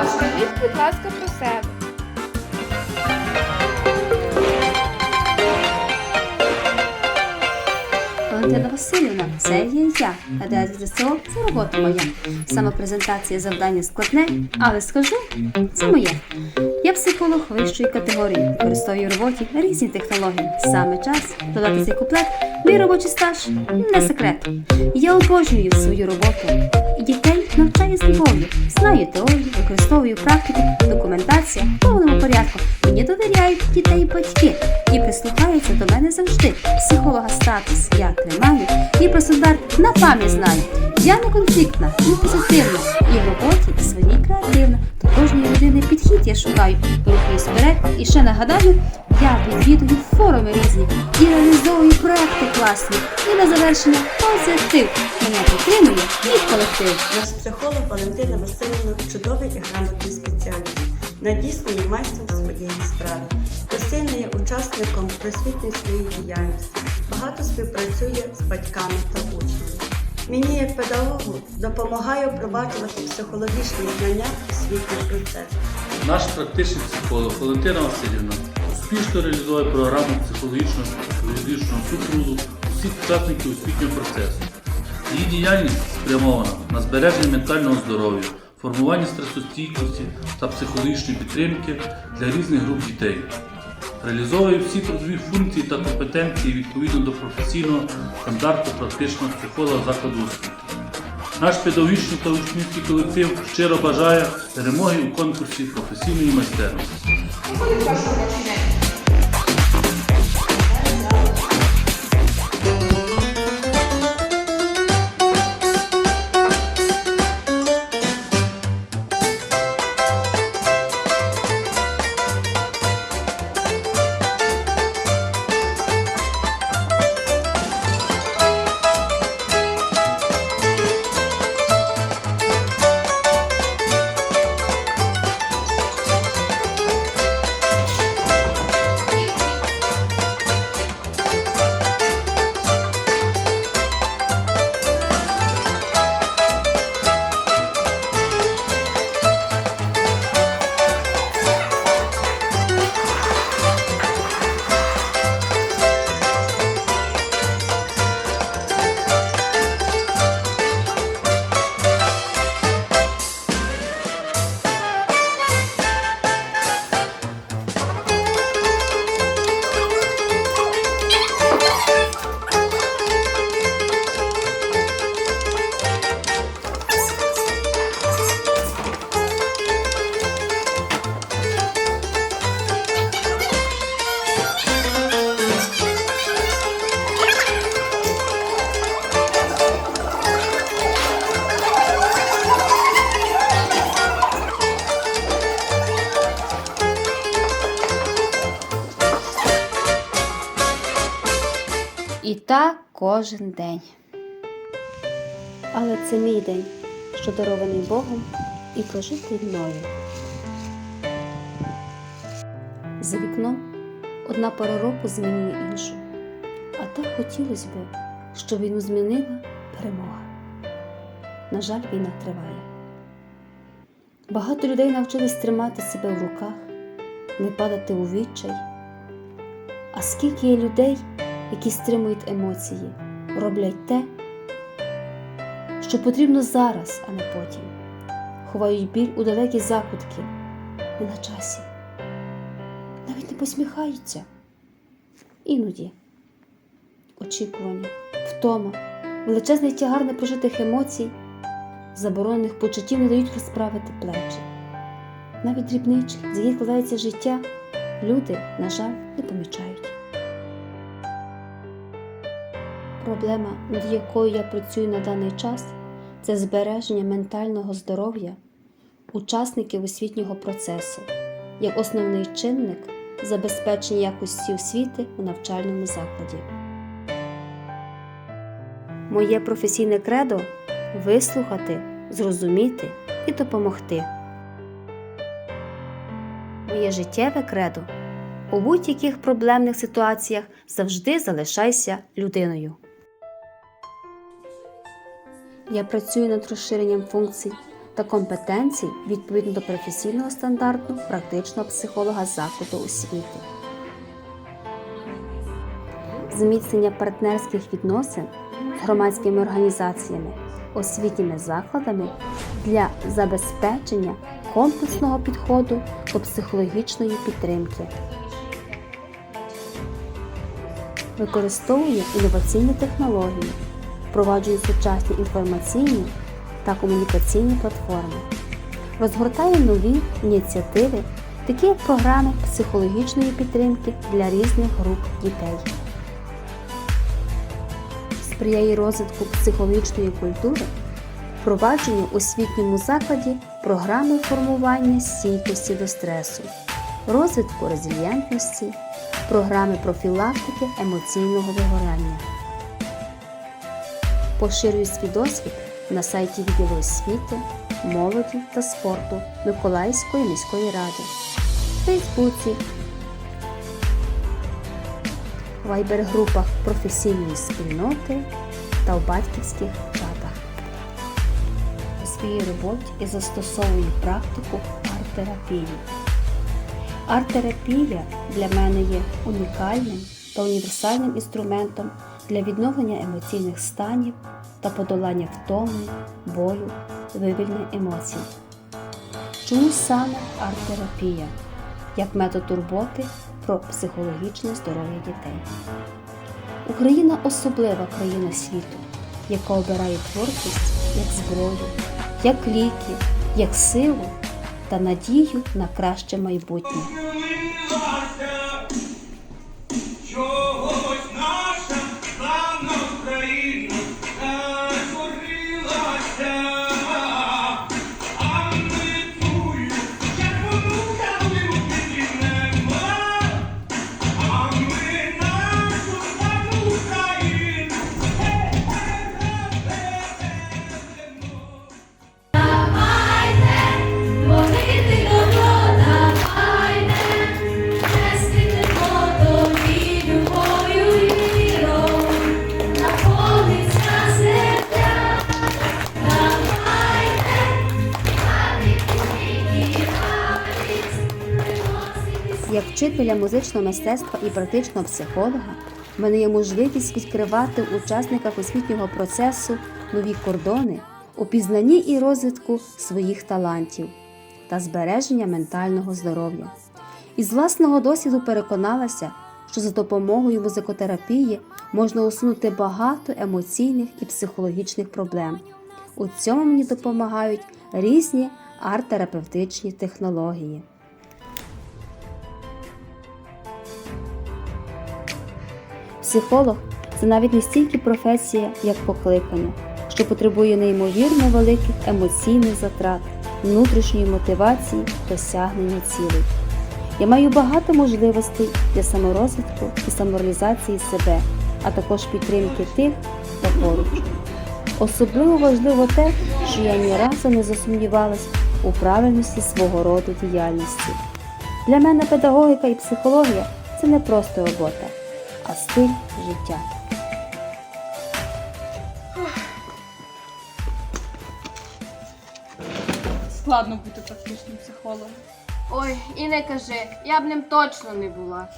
Розкажіть, будь ласка, про себе. Валентина Васильівна, це є я. Кадет ЗСО це робота моя. Самопрезентація завдання складне, але скажу, це моє. Я психолог вищої категорії, використовую в роботі різні технології. Саме час додати цей куплет. Мій робочий стаж не секрет. Я обожнюю свою роботу. І дітей навчаю з любов'ю. Знаю теорію, використовую практику, документація в повному порядку. Мені довіряють дітей і батьки і прислухаються до мене завжди. Психолога статус я тримаю і про себе на пам'ять знаю. Я не конфліктна, і позитивна, і в роботі своїй креативна. До кожної людини підхід я шукаю, рухаюсь вперед. І ще нагадаю, я відвідую форуми різні і реалізовую проекти класні. І на завершення позитив. Мене підтримує мій колектив. Наш психолог Валентина Васильівна чудовий і грамотний спеціаліст. Надійсно є майстром своєї справи. Постійно є учасником просвітницької діяльності. Багато співпрацює з батьками та учнями. Мені, як педагогу, допомагає впроваджувати психологічні знання у освітній процес. Наш практичний психолог Валентина Васильівна успішно реалізує програму психологічного юридичного супроводу усіх учасників освітнього процесу. Її діяльність спрямована на збереження ментального здоров'я, формування стресостійкості та психологічної підтримки для різних груп дітей. Реалізовує всі трудові функції та компетенції відповідно до професійного стандарту практичного психолога закладу освіти. Наш педагогічний та учнівський колектив щиро бажає перемоги у конкурсі професійної майстерності. І так кожен день. Але це мій день, що дарований Богом і прожитий мною. За вікном одна пора року змінює іншу. А так хотілося б, щоб війну змінила перемога. На жаль, війна триває. Багато людей навчились тримати себе в руках, не падати у відчай. А скільки є людей, які стримують емоції, роблять те, що потрібно зараз, а не потім, ховають біль у далекі закутки, не на часі, навіть не посміхаються. Іноді очікування, втома, величезний тягар непрожитих емоцій, заборонених почуттів не дають розправити плечі. Навіть дрібнички, з яких складається життя, люди, на жаль, не помічають. Проблема, над якою я працюю на даний час, це збереження ментального здоров'я учасників освітнього процесу як основний чинник забезпечення якості освіти у навчальному закладі. Моє професійне кредо вислухати, зрозуміти і допомогти. Моє життєве кредо у будь-яких проблемних ситуаціях завжди залишайся людиною. Я працюю над розширенням функцій та компетенцій відповідно до професійного стандарту практичного психолога закладу освіти. Зміцнення партнерських відносин з громадськими організаціями, освітніми закладами для забезпечення комплексного підходу до психологічної підтримки. Використовує інноваційні технології, впроваджує сучасні інформаційні та комунікаційні платформи, розгортає нові ініціативи, такі як програми психологічної підтримки для різних груп дітей сприяє розвитку психологічної культури, впровадженню у освітньому закладі програми формування стійкості до стресу, розвитку резильєнтності, програми профілактики емоційного вигорання. Поширює свій досвід на сайті відділу освіти, молоді та спорту Миколаївської міської ради, Фейсбуці, вайбер-групах професійної спільноти та в батьківських чатах. У своїй роботі я застосовую практику арт-терапії. Арт-терапія для мене є унікальним та універсальним інструментом для відновлення емоційних станів та подолання втоми, болю, вивільнення емоцій. Чому саме арт-терапія як метод турботи про психологічне здоров'я дітей? Україна особлива країна світу, яка обирає творчість як зброю, як ліки, як силу та надію на краще майбутнє. Вчителя музичного мистецтва і практичного психолога, мене є можливість відкривати в учасниках освітнього процесу нові кордони у пізнанні і розвитку своїх талантів та збереження ментального здоров'я. Із власного досвіду переконалася, що за допомогою музикотерапії можна усунути багато емоційних і психологічних проблем. У цьому мені допомагають різні арт-терапевтичні технології. Психолог це навіть не стільки професія, як покликання, що потребує неймовірно великих емоційних затрат, внутрішньої мотивації, досягнення цілей. Я маю багато можливостей для саморозвитку і самореалізації себе, а також підтримки тих, хто поруч. Особливо важливо те, що я ні разу не засумнівалась у правильності свого роду діяльності. Для мене педагогіка і психологія це не просто робота, а стиль життя. Складно бути практичним психологом. Ой, і не кажи, я б ним точно не була.